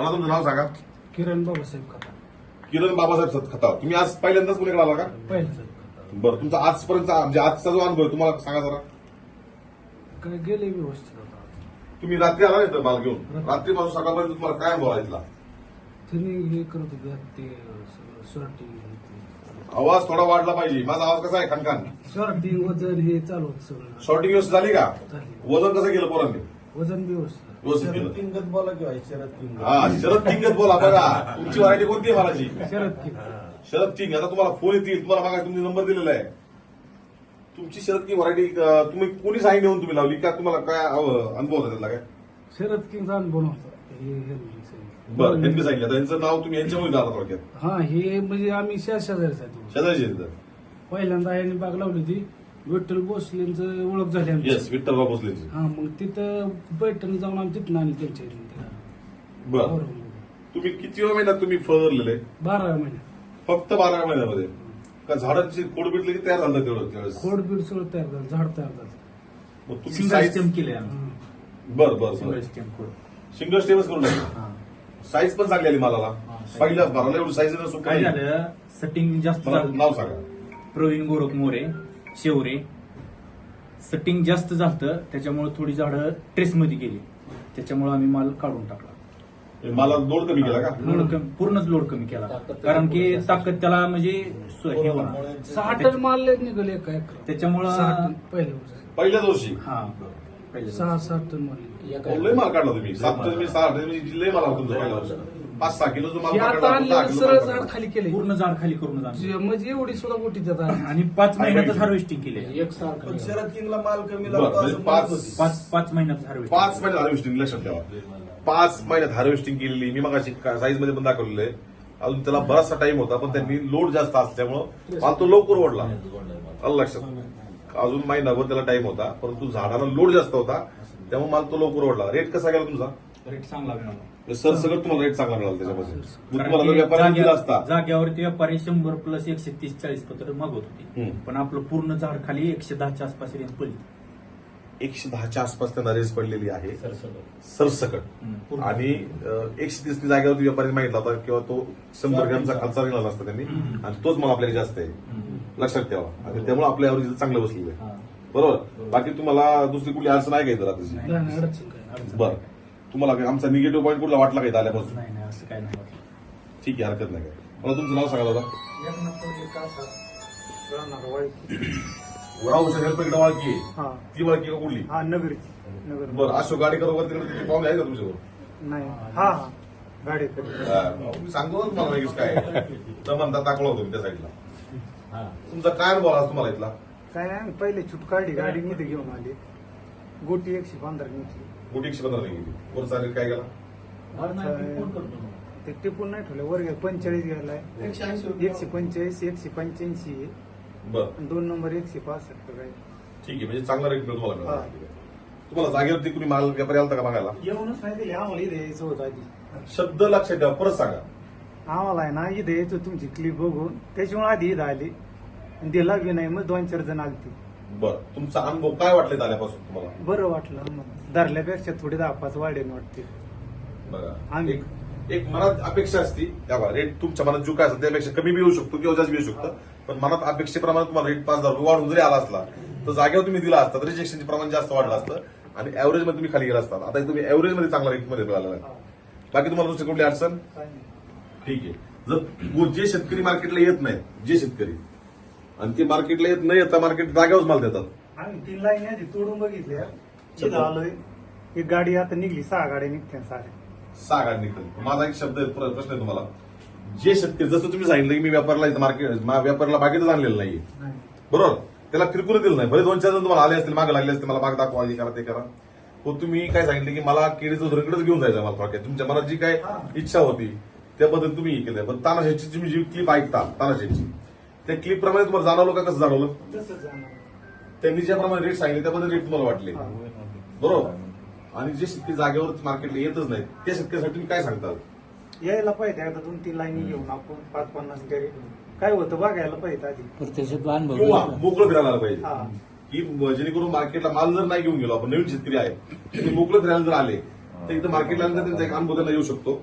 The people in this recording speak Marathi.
मला तुमचं नाव सांगा. किरण बाबासाहेब खता किरण बाबासाहेब सत खताव तुम्ही आज पहिल्यांदाच पुण्याकडे आला का? पहिलं साहेब बरं तुमचा आजपर्यंत म्हणजे आजचा जो अनुभव आहे तुम्हाला सांगा जरा. काय गेले व्यवस्थित आता. तुम्ही रात्री आला नाही तर माल घेऊन? रात्रीपासून सकाळपर्यंत तुम्हाला काय अनुभव आला इथला? त्यांनी हे करत होते ते सगळं सॉर्टिंग आवाज थोडा वाढला पाहिजे. माझा आवाज कसा आहे खनखान? सॉर्टिंग वजन हे चालू होतं सगळं. शॉर्टिंग व्यवस्थित झाली का? झाली. वजन कसं केलं पोरांनी? वजन व्यवस्थित. बोला किंवा शरद किंगत. हा शरद किंगत बोला बघा. तुमची व्हरायटी कोणती आहे महाराजी शरद की शरद किंग आता तुम्हाला फोन येतील. तुम्हाला मागा तुमचा नंबर दिलेला आहे. तुमची शरद किंग व्हरायटी तुम्ही कोणी साईन येऊन तुम्ही लावली? का तुम्हाला काय अनुभव होता त्यातला काय? शरद किंगचा अनुभव नव्हता. हे सांगितलं. बरं त्यांनी सांगितलं. आता यांचं नाव तुम्ही यांच्यामुळे झाला थोडक्यात. हा हे म्हणजे आम्ही शेजारीच आहे शेजारची आहेत. पहिल्यांदा यांनी बाग लावली होती. विठ्ठल भोसलेंचं ओळख झाली आमची. येस विठ्ठलराव भोसलेची. हा मग तिथं पैठण जाऊन आम्ही तिथं आणली त्यांच्या इथून. बरं. बरोबर. तुम्ही किती महिन्यात तुम्ही फरलेले बाराव्या महिन्यात. फक्त बारा महिन्यामध्ये? का झाडांची खोड भेटली की तयार झालं तेवढं त्यावेळेस? खोड बीड सगळं तयार झालं झाड तयार झालं. मग तुम्ही सिंगल साईज स्टेम केले आम्ही. हा. बर बर सिंगल स्टेम स्टेमच करून टाकली? हा. साईज पण चांगली आली मालाला. हा, size. पहिल्या भराला एवढी साईज काय झालं? सेटिंग जास्त मला झालं. नाव सांगा. प्रवीण गोरख मोरे शेवरे. सेटिंग जास्त झालं त्याच्यामुळे थोडी झाडं ट्रेस मध्ये गेली. त्याच्यामुळे आम्ही माल काढून टाकला. हे मला लोड कमी केला का? लोड कमी पूर्णच लोड कमी केला. कारण की ताकद त्याला म्हणजे हे होणार. सहा टन माल निघाले एका? एकर त्याच्यामुळं टन पहिल्या वर्षी. पहिल्याच वर्षी? हा. पहिले सहा सात टन माल निघाले. लय माल काढला तुम्ही. सात टन मी सहा टन म्हणजे लय माल होता तुमचा पहिल्या वर्षी. पाच सहा किलो माल हे आता काढला, दहा आणलेलं किलो सरळ माल झाड काढला. खाली केले पूर्ण झाड खाली करून आणलं. म्हणजे एवढी सुद्धा गोटी त्यात आली. आणि पाच महिन्यातच हार्वेस्टिंग केले पण शरद किंगला माल कमी बरं, लागतो म्हणजे असं पाच- म्हणत होती. पाच पाच महिन्यात हार्वेस्टिंग पाच महिन्यात हार्वेस्टिंग लक्षात ठेवा. पाच महिन्यात हार्वेस्टिंग केलेली मी मग साईजमध्ये पण दाखवलेलं आहे. अजून त्याला बराचसा टाइम होता पण त्यांनी लोड जास्त असल्यामुळं माल तो लवकर ओढला. आलं लक्षात. अजून महिनाभर त्याला टाइम होता परंतु झाडाला लोड जास्त होता त्यामुळे माल तो लवकर ओढला. रेट कसा गेला तुमचा रेट चांगला मिळाला सर सगळं तुम्हाला रेट चांगला मिळाला त्याच्यामध्ये. मग कारण तुम्हाला जर की व्यापाऱ्याने दिला जाग्या- असता. जाग्यावरती व्यापारी शंभर प्लस एकशे तीस चाळीस पत्र मागवत होते. हम्म. पण आपलं पूर्ण झाड खाली एकशे दहाच्या आसपास रेंज पडली. एकशे दहाच्या आसपास त्यांना रेस पडलेली आहे. सरसकट. आणि अं, एकशे तीस जागेवरती व्यापारी मागितला होता किंवा तो शंभर ग्रॅमचा खालचा निघाला असता त्यांनी. आणि तोच मला आपल्याला जास्त आहे. लक्षात ठेवा. आणि त्यामुळे आपल्या ऍव्हरेज चांगलं बसलेलं आहे. हा. बरोबर? बाकी तुम्हाला दुसरी कुठली अडचण आहे का इथं रात्रीची? नाही. नाही, नाही, अडचण काय? अडचण बरं. तुम्हाला काही आमचा निगेटिव्ह पॉईंट कुठला वाटला का इथं आल्यापासून? नाही नाही असं काय नाही वाटलं. ठीक आहे हरकत नाही काय. मला तुमचं नाव सांगा दादा. वडाऊच्या हेल्पकडे वाळकी. आहे. हा. ती वाळकी का कुठली? हा नगरची. नगर बरं अशोक गाडीकर वगैरे तिकडे तिथे पाहुणे आहे का तुमच्याबरोबर नाही. हा हा. गाडी मी सांगतो ना तुम्हाला लगेच काय तर म्हणता टाकला होतो मी त्या साईडला तुमचा काय अनुभव आला तुम्हाला इथला? काय नाही पहिले छूट काढली गाडी नीट घेऊन आली. गोटी एकशे पंधरा घेतली. मोठी एकशे पंधरा गेली वर चालेल काय गेला? ते टिपून नाही ठेवलं वर गेलं पंचेचाळीस गेलाय. एकशे पंचेचाळीस एकशे पंच्याऐंशी. आहे. बरं. आणि दोन नंबर एकशे पासष्ट काय ठीक आहे म्हणजे चांगला रेट मिळतो तुम्हाला. हा. तुम्हाला जागेवरती कुणी माल व्यापारी आलता का बघायला येऊनच नाही दिली आम्हाला इथे यायचं होतं आधी. शब्द लक्षात ठेवा परत सांगा. आम्हाला आहे ना इथे यायचं तुमची क्लिप बघून. त्याच्यामुळे आधी इथं आली. आणि दिला बी नाही मग दोन चार जण आलती. बरं तुमचा अनुभव काय वाटले आल्यापासून तुम्हाला? बरं वाटलं धरल्यापेक्षा थोडी दहा पाच वाढेल वाटते. बघा आम्ही- एक एक मनात अपेक्षा असती. त्या रेट तुमच्या मनात जो काय असेल त्यापेक्षा कमी बी येऊ शकतो किंवा जास्त बी येऊ शकतं. पण मनात अपेक्षेप्रमाणे तुम्हाला रेट पाच हजार रुपये वाढून जरी आला असला तर जागेवर तुम्ही दिला असता तर रिजेक्शनचे प्रमाण जास्त वाढलं असतं. आणि ऍव्हरेजमध्ये तुम्ही खाली गेला असता. आता तुम्ही ऍव्हरेजमध्ये चांगला रेटमध्ये मिळाला बाकी तुम्हाला दुसरी कुठली अडचण. ठीक आहे. जर जे शेतकरी मार्केटला येत नाहीत जे शेतकरी आणि ते मार्केटला येत नाही येता मार्केट जागेवर माल देतात. आम्ही तीन लाईन आधी तोडून बघितल्या इथं आलोय. एक गाडी आता निघली सहा गाड्या निघत्या साऱ्या. सहा गाडी निघतात. माझा एक शब्द आहे, प्र- प्रश्न आहे तुम्हाला. जे शेतकरी जसं तुम्ही सांगितलं की मी व्यापारला इथं मार्केट मा- व्यापाराला बागेतच आणलेलं नाहीये. नाही. बरोबर? त्याला किरकोळ दिलं नाही. भले दोन चार जण तुम्हाला आले असतील मागे लागले असतील मला माग दाखवा हे करा ते करा. हो तुम्ही काय सांगितलं की मला केळीचं धोरणकडेच घेऊन जायचं मला थोडक्यात. तुमच्या मनात जी काय इच्छा होती त्याबद्दल तुम्ही हे केलं पण तानाशेची तुम्ही जी क्लिप ऐकता तानाशेची त्या क्लिप प्रमाणे तुम्हाला जाणवलं का? कसं जाणवलं. त्यांनी ज्याप्रमाणे रेट सांगितले त्याबद्दल रेट तुम्हाला वाटले. हा. बरोबर? आणि जे शेतकरी जागेवर मार्केटला येतच नाहीत त्या शेतकऱ्यासाठी तुम्ही काय सांगताल? यायला पाहिजे आता दोन तीन लाईनी घेऊन आपण पाच पन्नास तरी काय होतं बघायला पाहिजे आधी. घेतला. मोकळं फिरायला पाहिजे. हा. की जेणेकरून मार्केटला माल जर नाही घेऊन गेलो आपण नवीन शेतकरी आहे ते मोकळं फिरायला जर आले तर इथं मार्केटला त्यांचा एक अनुभव येऊ शकतो.